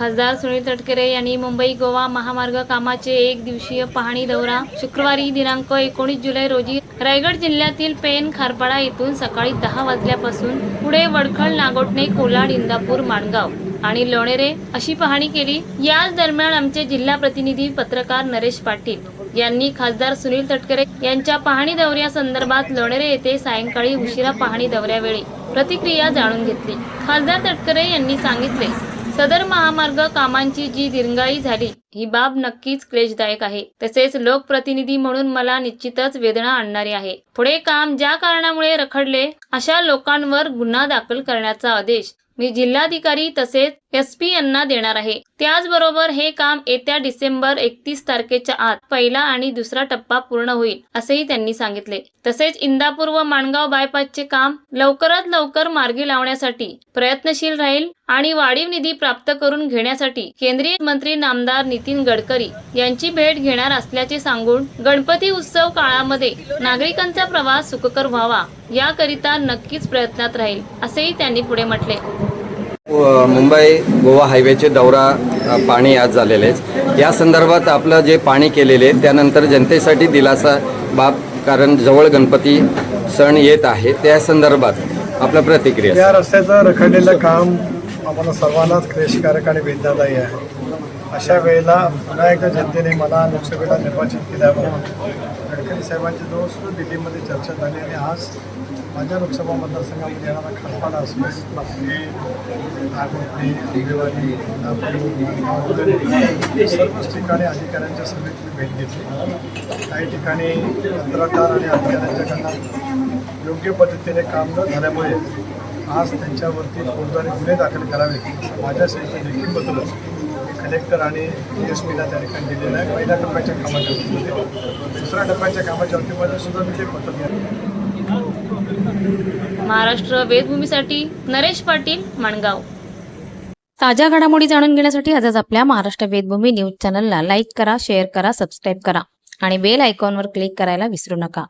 खासदार सुनील तटकरे यांनी मुंबई गोवा महामार्ग कामाचे एक दिवसीय पाहणी दौरा शुक्रवारी दिनांक एकोणीस जुलै रोजी रायगड जिल्ह्यातील पेन खारपाडा येथून सकाळी दहा वाजल्यापासून पुढे वडखळ नागोटणे कोलाड इंदापूर माणगाव आणि लोणेरे अशी पाहणी केली. याच दरम्यान आमचे जिल्हा प्रतिनिधी पत्रकार नरेश पाटील यांनी खासदार सुनील तटकरे यांच्या पाहणी दौऱ्यासंदर्भात लोणेरे येथे सायंकाळी उशिरा पाहणी दौऱ्यावेळी प्रतिक्रिया जाणून घेतली. खासदार तटकरे यांनी सांगितले सदर महामार्ग कामांची जी दिरंगाई झाली ही बाब नक्कीच क्लेशदायक आहे. तसेच लोकप्रतिनिधी म्हणून मला निश्चितच वेदना आणणारी आहे. पुढे काम ज्या कारणामुळे रखडले अशा लोकांवर गुन्हा दाखल करण्याचा आदेश मी जिल्हाधिकारी तसेच एस पी यांना देणार आहे. त्याचबरोबर हे काम येत्या डिसेंबर एकतीस तारखेच्या आत पहिला आणि दुसरा टप्पा पूर्ण होईल असेही त्यांनी सांगितले. तसेच इंदापूर व माणगाव बायपासचे काम लवकरात लवकर मार्गी लावण्यासाठी प्रयत्नशील राहील आणि वाढीव निधी प्राप्त करून घेण्यासाठी केंद्रीय मंत्री नामदार नितीन गडकरी यांची भेट घेणार असल्याचे सांगून गणपती उत्सव काळामध्ये नागरिकांचा प्रवास सुखकर व्हावा याकरिता नक्कीच प्रयत्नात राहील असेही त्यांनी पुढे म्हटले. मुंबई गोवा हायवेचे दौरा पाणी आज झालेले आहे या संदर्भात आपलं जे पाणी केलेले त्यानंतर जनतेसाठी दिलासा बाब कारण जवळ गणपती सण येत आहे त्या संदर्भात आपलं प्रतिक्रिया. या रस्त्याचं रखडलेलं काम आम्हाला सर्वांनाच क्लेशकारक आणि वेदनादायी आहे. अशा वेळेला पुन्हा एकदा जनतेने मला लोकसभेला निर्वाचित केल्यावर गडकरी साहेबांचे जवळ दिल्लीमध्ये चर्चा झाली आणि आज माझ्या लोकसभा मतदारसंघामध्ये येणारा खारपाडा असेल नागपूर नागोठणे आंबेवाडी सर्वच ठिकाणी अधिकाऱ्यांच्या सभेत मी भेट घेतली. काही ठिकाणी पत्रकार आणि अधिकाऱ्यांच्याकडनं योग्य पद्धतीने काम न झाल्यामुळे आज त्यांच्यावरती फौजदारी गुन्हे दाखल करावे माझ्या सहित देखील बदलून कलेक्टर आणि डी एस पीला त्या ठिकाणी दिलेलं आहे. पहिल्या टप्प्याच्या कामाच्या वतीमध्ये दुसऱ्या टप्प्याच्या कामाच्या वतीमध्ये सुद्धा मी ते पत्र दिलं महाराष्ट्र वेदभूमीसाठी नरेश पाटील माणगाव. ताज्या घडामोडी जाणून घेण्यासाठी आजच आपल्या महाराष्ट्र वेदभूमी न्यूज चॅनलला लाईक करा शेअर करा सबस्क्राईब करा आणि बेल आयकॉनवर क्लिक करायला विसरू नका.